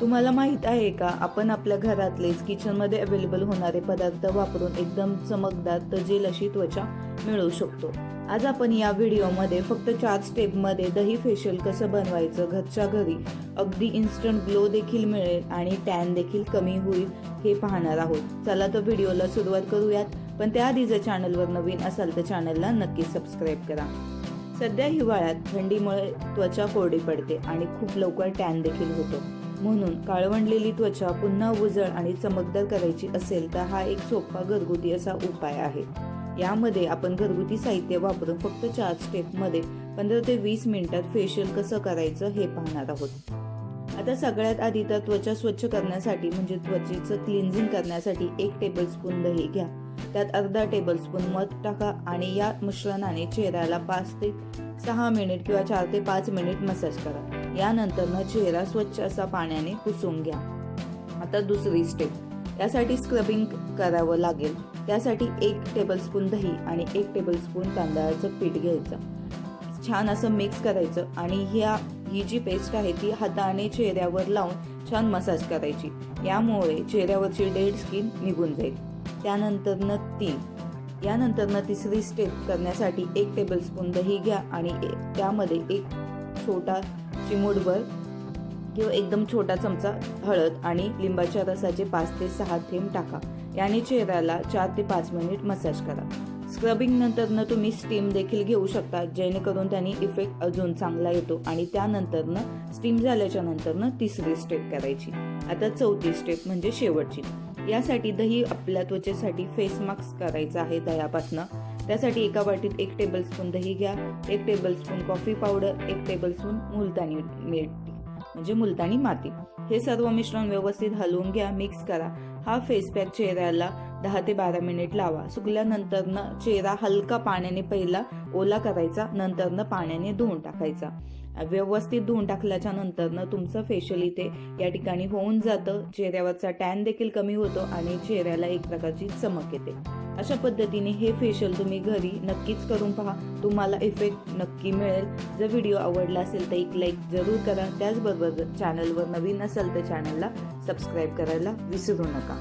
तुम्हाला माहीत आहे का? आपण आपल्या घरातलेच किचनमध्ये अवेलेबल होणारे पदार्थ वापरून एकदम चमकदार तजेल अशी त्वचा मिळवू शकतो. आज आपण या व्हिडिओमध्ये फक्त चार स्टेपमध्ये दही फेशियल कसं बनवायचं घरच्या घरी अगदी इन्स्टंट ग्लो देखील मिळेल आणि टॅन देखील कमी होईल हे पाहणार आहोत. चला तर व्हिडिओला सुरुवात करूयात पण त्याआधी जर चॅनलवर नवीन असाल तर चॅनलला नक्की सबस्क्राईब करा. सध्या हिवाळ्यात थंडीमुळे त्वचा कोरडी पडते आणि खूप लवकर टॅन देखील होतो. म्हणून काळवंडलेली त्वचा पुन्हा उजळ आणि चमकदार करायची असेल तर हा एक सोपा घरगुती असा उपाय आहे. यामध्ये आपण घरगुती साहित्य वापरून फक्त चार स्टेपमध्ये पंधरा ते वीस मिनिटात फेशियल कसं करायचं हे पाहणार आहोत. आता सगळ्यात आधी तर त्वचा स्वच्छ करण्यासाठी म्हणजे त्वचेचं क्लिन्झिंग करण्यासाठी एक टेबलस्पून दही घ्या. त्यात अर्धा टेबलस्पून मध टाका आणि या मिश्रणाने चेहऱ्याला पाच ते सहा मिनिट किंवा चार ते पाच मिनिट मसाज करा. यानंतर चेहरा स्वच्छ असा पाण्याने पुसून घ्या. आता दुसरी स्टेप यासाठी स्क्रबिंग करावं लागेल. त्यासाठी एक टेबलस्पून दही आणि एक टेबलस्पून तांदळाचं पीठ घ्यायचं. छान असं मिक्स करायचं आणि ह्या ही जी पेस्ट आहे ती हाताने चेहऱ्यावर लावून छान मसाज करायची. यामुळे चेहऱ्यावरची डेड स्किन निघून जाईल. त्यानंतरनं तीन. यानंतरनं तिसरी स्टेप करण्यासाठी एक टेबलस्पून दही घ्या आणि ए- त्यामध्ये एक छोटा चिमूटभर किंवा एकदम छोटा चमचा हळद आणि लिंबाच्या रसाचे पाच ते सहा थेंब टाका. याने चेहऱ्याला चार ते पाच मिनिट मसाज करा. स्क्रबिंग नंतरनं तुम्ही स्टीम देखील घेऊ शकता जेणेकरून त्यांनी इफेक्ट अजून चांगला येतो. आणि त्यानंतरनं स्टीम झाल्याच्या नंतरनं तिसरी स्टेप करायची. आता चौथी स्टेप म्हणजे शेवटची. यासाठी दही आपल्या त्वचेसाठी फेस मास्क करायचा आहे दह्यापासनं. त्यासाठी एका वाटीत एक टेबलस्पून दही घ्या एक टेबलस्पून कॉफी पावडर एक टेबलस्पून मुलतानी मीठ म्हणजे मुलतानी माती. हे सर्व मिश्रण व्यवस्थित हलवून घ्या मिक्स करा. हा फेस पॅक चेहऱ्याला दहा ते बारा मिनिट लावा. सुकल्यानंतरनं चेहरा हलका पाण्याने पहिला ओला करायचा नंतरनं पाण्याने धुवून टाकायचा. व्यवस्थित धुवून टाकल्याच्या नंतरनं तुमचं फेशियल इथे या ठिकाणी होऊन जातं. चेहऱ्यावरचा टॅन देखील कमी होतो आणि चेहऱ्याला एक प्रकारची चमक येते. अशा पद्धतीने हे फेशियल तुम्ही घरी नक्कीच करून पहा. तुम्हाला इफेक्ट नक्की मिळेल. जर व्हिडिओ आवडला असेल तर एक लाईक जरूर करा. त्याचबरोबर चॅनलवर नवीन असेल तर चॅनलला सबस्क्राईब करायला विसरू नका.